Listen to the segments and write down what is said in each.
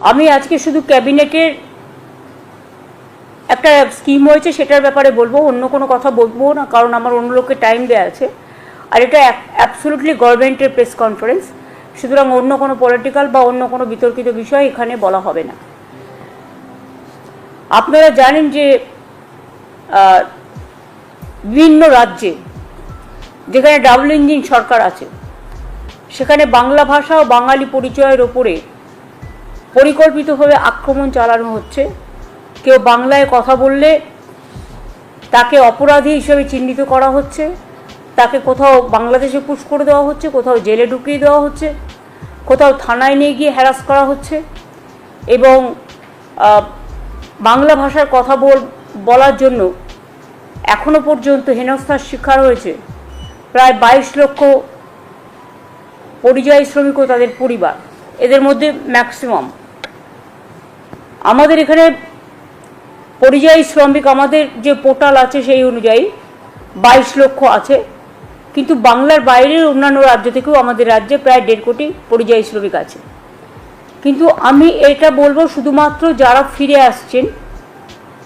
আমি আজকে শুধু ক্যাবিনেটের একটা স্কিম হয়েছে সেটার ব্যাপারে বলব, অন্য কোনো কথা বলব না, কারণ আমার অন্য লোককে টাইম দেওয়া আছে। আর এটা অ্যাবসলুটলি গভর্নমেন্টের প্রেস কনফারেন্স সুতরাং অন্য কোনো পলিটিক্যাল বা অন্য কোনো বিতর্কিত বিষয় এখানে বলা হবে না। আপনারা জানেন যে বিভিন্ন রাজ্যে যেখানে ডাবল ইঞ্জিন সরকার আছে, সেখানে বাংলা ভাষা ও বাঙালি পরিচয়ের ওপরে পরিকল্পিতভাবে আক্রমণ চালানো হচ্ছে। কেউ বাংলায় কথা বললে তাকে অপরাধী হিসেবে চিহ্নিত করা হচ্ছে। তাকে কোথাও বাংলাদেশে পুশ করে দেওয়া হচ্ছে, কোথাও জেলে ঢুকিয়ে দেওয়া হচ্ছে, কোথাও থানায় নিয়ে গিয়ে হ্যারাস করা হচ্ছে এবং বাংলা ভাষার কথা বল, বলার জন্য এখনও পর্যন্ত হেনস্থার শিকার হয়েছে প্রায় বাইশ লক্ষ পরিযায়ী শ্রমিক ও তাদের পরিবার। এদের মধ্যে ম্যাক্সিমাম আমাদের এখানে পরিযায়ী শ্রমিক, আমাদের যে পোর্টাল আছে সেই অনুযায়ী বাইশ লক্ষ আছে। কিন্তু বাংলার বাইরের অন্যান্য রাজ্য থেকেও আমাদের রাজ্যে প্রায় দেড় কোটি পরিযায়ী শ্রমিক আছে। কিন্তু আমি এটা বলব শুধুমাত্র যারা ফিরে আসছেন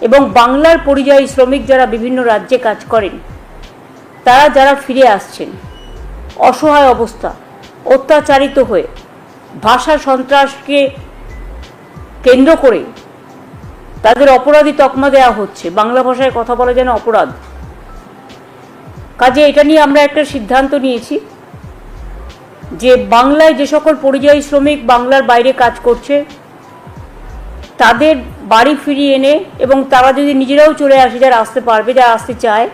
এবং বাংলার পরিযায়ী শ্রমিক যারা বিভিন্ন রাজ্যে কাজ করেন, তারা যারা ফিরে আসছেন, অসহায় অবস্থা, অত্যাচারিত হয়ে, ভাষা সন্ত্রাসকে কেন্দ্র করে তাদের অপরাধী তকমা দেওয়া হচ্ছে। বাংলা ভাষায় কথা বলা যেন অপরাধ। কাজে এটা নিয়ে আমরা একটা সিদ্ধান্ত নিয়েছি যে বাংলায় যে সকল পরিযায়ী শ্রমিক বাংলার বাইরে কাজ করছে, তাদের বাড়ি ফিরিয়ে এনে এবং তারা যদি নিজেরাও চলে আসে, যারা আসতে পারবে, যারা আসতে চায়,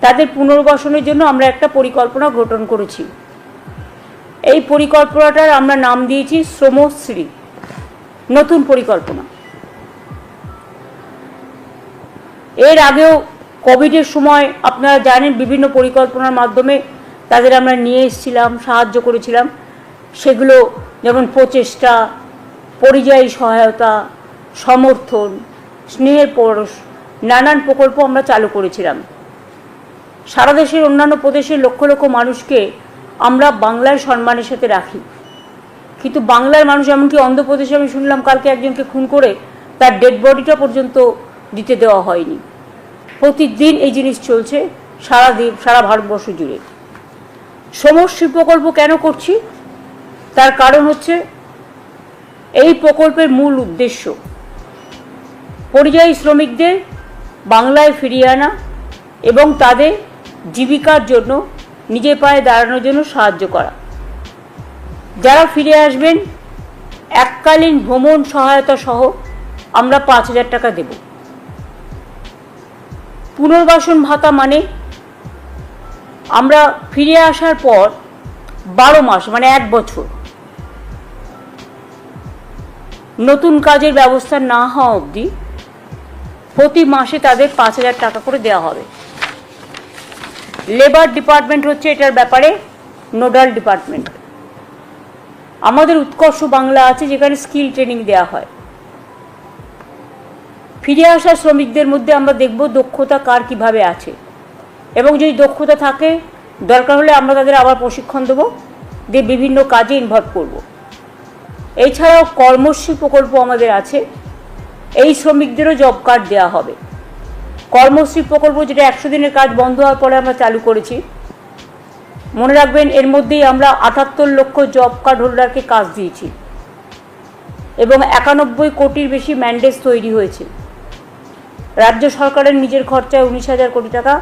তাদের পুনর্বাসনের জন্য আমরা একটা পরিকল্পনা গঠন করেছি। এই পরিকল্পনাটার আমরা নাম দিয়েছি শ্রমশ্রী। নতুন পরিকল্পনা। এর আগেও কোভিডের সময় আপনারা জানেন বিভিন্ন পরিকল্পনার মাধ্যমে তাদের আমরা নিয়ে এসেছিলাম, সাহায্য করেছিলাম। সেগুলো যেমন প্রচেষ্টা, পরিযায়ী সহায়তা, সমর্থন, স্নেহের পরশ, নানান প্রকল্প আমরা চালু করেছিলাম। সারা দেশের অন্যান্য প্রদেশের লক্ষ লক্ষ মানুষকে আমরা বাংলার সম্মানের সাথে রাখি। কিন্তু বাংলার মানুষ, এমনকি অন্ধ্রপ্রদেশে আমি শুনলাম কালকে একজনকে খুন করে তার ডেড বডিটা পর্যন্ত দিতে দেওয়া হয়নি। প্রতিদিন এই জিনিস চলছে, সারা দিন, সারা ভারতবর্ষ জুড়ে। সমশ্রী প্রকল্প কেন করছি? তার কারণ হচ্ছে, এই প্রকল্পের মূল উদ্দেশ্য, পরিযায়ী শ্রমিকদের বাংলায় ফিরিয়ে আনা এবং তাদের জীবিকার জন্য, নিজের পায়ে দাঁড়ানোর জন্য সাহায্য করা। যারা ফিরে আসবেন, এককালীন ভ্রমণ সহায়তা সহ আমরা পাঁচ হাজার টাকা দেব। পুনর্বাসন ভাতা মানে আমরা ফিরে আসার পর বারো মাস মানে এক বছর, নতুন কাজের ব্যবস্থা না হওয়া অবধি প্রতি মাসে তাদের পাঁচ হাজার টাকা করে দেওয়া হবে। লেবার ডিপার্টমেন্ট হচ্ছে এটার ব্যাপারে নোডাল ডিপার্টমেন্ট। আমাদের উৎকর্ষ বাংলা আছে, যেখানে স্কিল ট্রেনিং দেওয়া হয়। ফিরে আসা শ্রমিকদের মধ্যে আমরা দেখব দক্ষতা কার কীভাবে আছে। এবং যদি দক্ষতা থাকে, দরকার হলে আমরা তাদের আবার প্রশিক্ষণ দেবো, দিয়ে বিভিন্ন কাজে ইনভলভ করব। এছাড়াও কর্মশ্রী প্রকল্প আমাদের আছে, এই শ্রমিকদেরও জব কার্ড দেওয়া হবে। কর্মশ্রী প্রকল্প যেটা একশো দিনের কাজ বন্ধ হওয়ার পরে আমরা চালু করেছি মনে রাখবেন, এর মধ্যেই আমরা আটাত্তর লক্ষ জব কার্ড হোল্ডারকে কাজ দিয়েছি এবং একানব্বই কোটির বেশি ম্যান্ডেজ তৈরি হয়েছে। রাজ্য সরকারের নিজের খরচায় উনিশ হাজার কোটি টাকা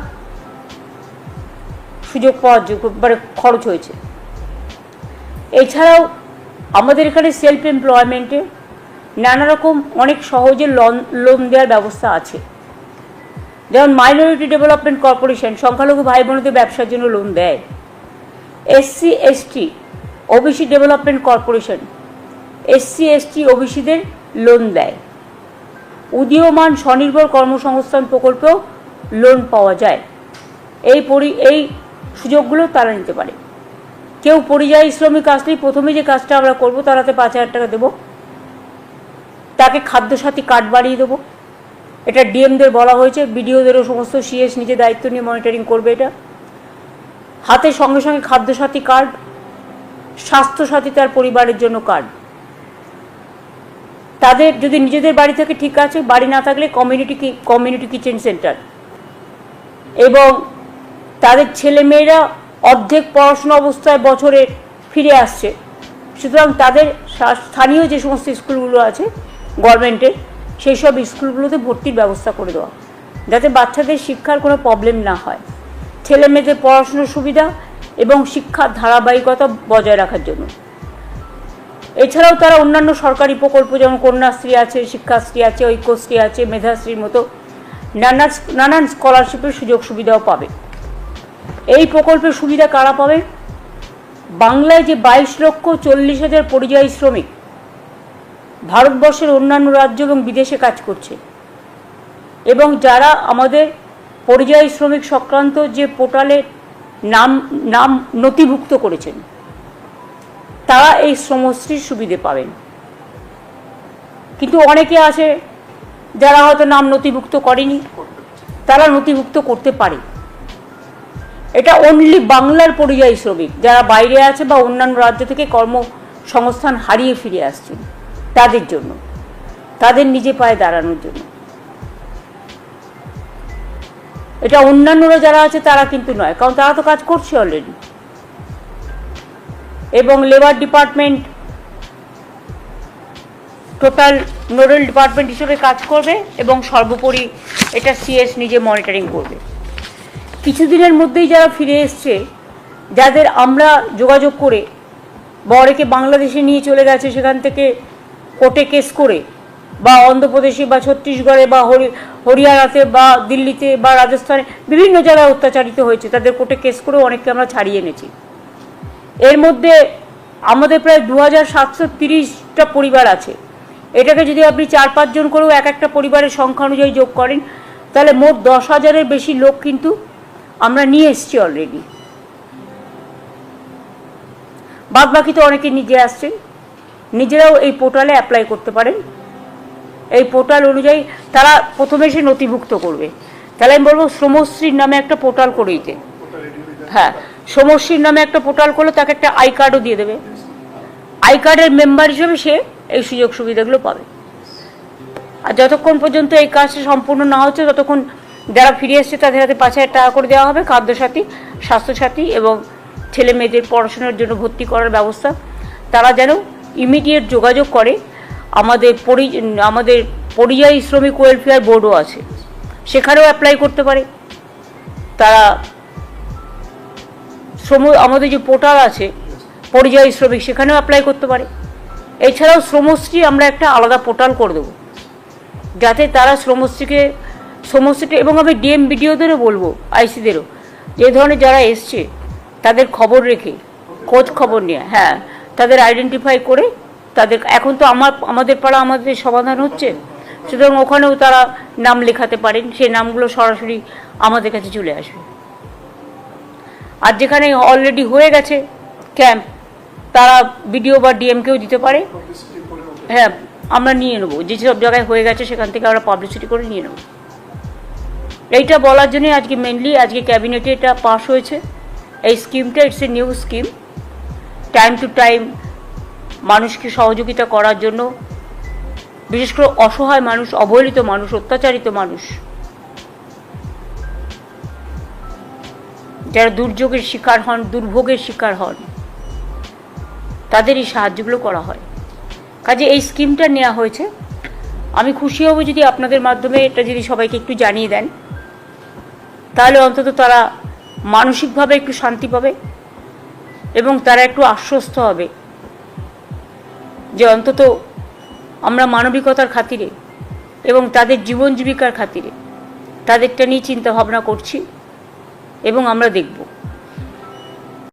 সুযোগ পাওয়ার মানে খরচ হয়েছে। এছাড়াও আমাদের এখানে সেলফ এমপ্লয়মেন্টে নানা রকম অনেক সহজে লোন লোন দেওয়ার ব্যবস্থা আছে। যেমন মাইনরিটি ডেভেলপমেন্ট কর্পোরেশন সংখ্যালঘু ভাই বোনদের ব্যবসার জন্য লোন দেয়। SC ST OBC development corporation SC ST ওবিসিদের loan দেয়। উদীয়মান স্বনির্ভর কর্মসংস্থান প্রকল্পেও লোন পাওয়া যায়। এই পরি, এই সুযোগগুলো তারা নিতে পারে। কেউ পরিযায়ী শ্রমিক আসলেই প্রথমে যে কাজটা আমরা করব তারাতে পাঁচ হাজার টাকা দেবো। তাকে খাদ্যসাথী কার্ড বাড়িয়ে দেবো। এটা ডিএমদের বলা হয়েছে। বিডিওদেরও সমস্ত সিএস নিজে দায়িত্ব নিয়ে মনিটরিং করবে এটা। হাতে সঙ্গে সঙ্গে খাদ্যসাথী কার্ড, স্বাস্থ্যসাথী তার পরিবারের জন্য কার্ড। তাদের যদি নিজেদের বাড়ি থেকে ঠিক আছে, বাড়ি না থাকলে কমিউনিটি কমিউনিটি কিচেন সেন্টার এবং তাদের ছেলেমেয়েরা অর্ধেক পড়াশোনা অবস্থায় বছরে ফিরে আসছে। সুতরাং তাদের স্থানীয় যে সমস্ত স্কুলগুলো আছে গভর্নমেন্টের সেই সব স্কুলগুলোতে ভর্তির ব্যবস্থা করে দেওয়া। যাতে বাচ্চাদের শিক্ষার কোনো প্রবলেম না হয়। ছেলে মেয়েদের পড়াশোনার সুবিধা এবং শিক্ষার ধারাবাহিকতা বজায় রাখার জন্য। এছাড়াও তারা অন্যান্য সরকারি প্রকল্প, যেমন কন্যাশ্রী আছে, শিক্ষাশ্রী আছে, ঐক্যশ্রী আছে, মেধাশ্রীর মতো নানান নানান স্কলারশিপের সুযোগ সুবিধাও পাবে। এই প্রকল্পের সুবিধা কারা পাবে? বাংলায় যে বাইশ লক্ষ চল্লিশ হাজার পরিযায়ী শ্রমিক ভারতবর্ষের অন্যান্য রাজ্য এবং বিদেশে কাজ করছে এবং যারা আমাদের পরিযায়ী শ্রমিক সংক্রান্ত যে পোর্টালে নাম নাম নথিভুক্ত করেছেন, তারা এই শ্রমশ্রীর সুবিধে পাবেন। কিন্তু অনেকে আছে যারা হয়তো নাম নথিভুক্ত করেনি, তারা নথিভুক্ত করতে পারে। এটা অনলি বাংলার পরিযায়ী শ্রমিক যারা বাইরে আছে বা অন্যান্য রাজ্য থেকে কর্মসংস্থান হারিয়ে ফিরে আসছেন, তাদের জন্য, তাদের নিজে পায়ে দাঁড়ানোর জন্য। এটা অন্যান্যরা যারা আছে, তারা কিন্তু নয়, কারণ তারা তো কাজ করছে অলরেডি এবং labour department total nodal department হিসেবে কাজ করবে এবং সর্বোপরি এটা সিএস নিজে মনিটরিং করবে। কিছুদিনের মধ্যেই যারা ফিরে এসছে, যাদের আমরা যোগাযোগ করে বরেকে বাংলাদেশে নিয়ে চলে গেছে, সেখান থেকে কোর্টে কেস করে, বা অন্ধ্রপ্রদেশে, বা ছত্তিশগড়ে, বা হরি হরিয়ানাতে বা দিল্লিতে বা রাজস্থানে বিভিন্ন জায়গায় অত্যাচারিত হয়েছে। তাদের কোর্টে কেস করে অনেককে আমরা ছাড়িয়ে এনেছি। এর মধ্যে আমাদের প্রায় দু হাজার সাতশো তিরিশটা পরিবার আছে। এটাকে যদি আপনি চার পাঁচজন করেও এক একটা পরিবারের সংখ্যা অনুযায়ী যোগ করেন, তাহলে মোট দশ হাজারের বেশি লোক কিন্তু আমরা নিয়ে এসছি অলরেডি বাদ বাকি তো অনেকে নিজে আসছেন। নিজেরাও এই পোর্টালে অ্যাপ্লাই করতে পারেন। এই পোর্টাল অনুযায়ী তারা প্রথমে সে নথিভুক্ত করবে। তাহলে আমি বলব শ্রমশ্রীর নামে একটা পোর্টাল করে দিতে। হ্যাঁ শ্রমশ্রীর নামে একটা পোর্টাল করলে তাকে একটা আই কার্ডও দিয়ে দেবে। আই কার্ডের মেম্বার হিসেবে সে এই সুযোগ সুবিধাগুলো পাবে। আর যতক্ষণ পর্যন্ত এই কাজটা সম্পূর্ণ না হচ্ছে, ততক্ষণ যারা ফিরে এসছে তাদের হাতে পাঁচ হাজার টাকা করে দেওয়া হবে। খাদ্যসাথী, স্বাস্থ্যসাথী এবং ছেলে মেয়েদের পড়াশোনার জন্য ভর্তি করার ব্যবস্থা। তারা যেন ইমিডিয়েট যোগাযোগ করে আমাদের পরি, আমাদের পরিযায়ী শ্রমিক ওয়েলফেয়ার বোর্ডও আছে। সেখানেও অ্যাপ্লাই করতে পারে। তারা শ্রম, আমাদের যে পোর্টাল আছে, পরিযায়ী শ্রমিক, সেখানেও অ্যাপ্লাই করতে পারে। এছাড়াও শ্রমশ্রী আমরা একটা আলাদা পোর্টাল করে দেবো। যাতে তারা শ্রমশ্রীকে শ্রমশ্রীটা এবং আমি ডিএম বিডিওদেরও বলব আইসিদেরও যে ধরনের যারা এসছে, তাদের খবর রেখে, খোঁজ খবর নিয়ে হ্যাঁ তাদের আইডেন্টিফাই করে তাদের এখন তো আমার, আমাদের পাড়া আমাদের সমাধান হচ্ছে। সুতরাং ওখানেও তারা নাম লেখাতে পারেন সেই নামগুলো সরাসরি আমাদের কাছে চলে আসবে। আর যেখানে অলরেডি হয়ে গেছে ক্যাম্প তারা বিডিও বা ডিএমকেও দিতে পারে। হ্যাঁ আমরা নিয়ে নেব। যেসব জায়গায় হয়ে গেছে, সেখান থেকে আমরা পাবলিসিটি করে নিয়ে নেব। এইটা বলার জন্যই আজকে মেনলি আজকে ক্যাবিনেটে এটা পাস হয়েছে। এই স্কিমটা it's a new scheme time to time মানুষকে সহযোগিতা করার জন্য, বিশেষ করে অসহায় মানুষ, অবহেলিত মানুষ, অত্যাচারিত মানুষ, যারা দুর্যোগের শিকার হন, দুর্ভোগের শিকার হন তাদের এই সাহায্যগুলো করা হয়। কাজে এই স্কিমটা নেওয়া হয়েছে। আমি খুশি হব যদি আপনাদের মাধ্যমে এটা যদি সবাইকে একটু জানিয়ে দেন। তাহলে অন্তত তারা মানসিকভাবে একটু শান্তি পাবে এবং তারা একটু আশ্বস্ত হবে। যে অন্তত আমরা মানবিকতার খাতিরে এবং তাদের জীবন জীবিকার খাতিরে তাদেরটা নিয়ে চিন্তা ভাবনা করছি এবং আমরা দেখব।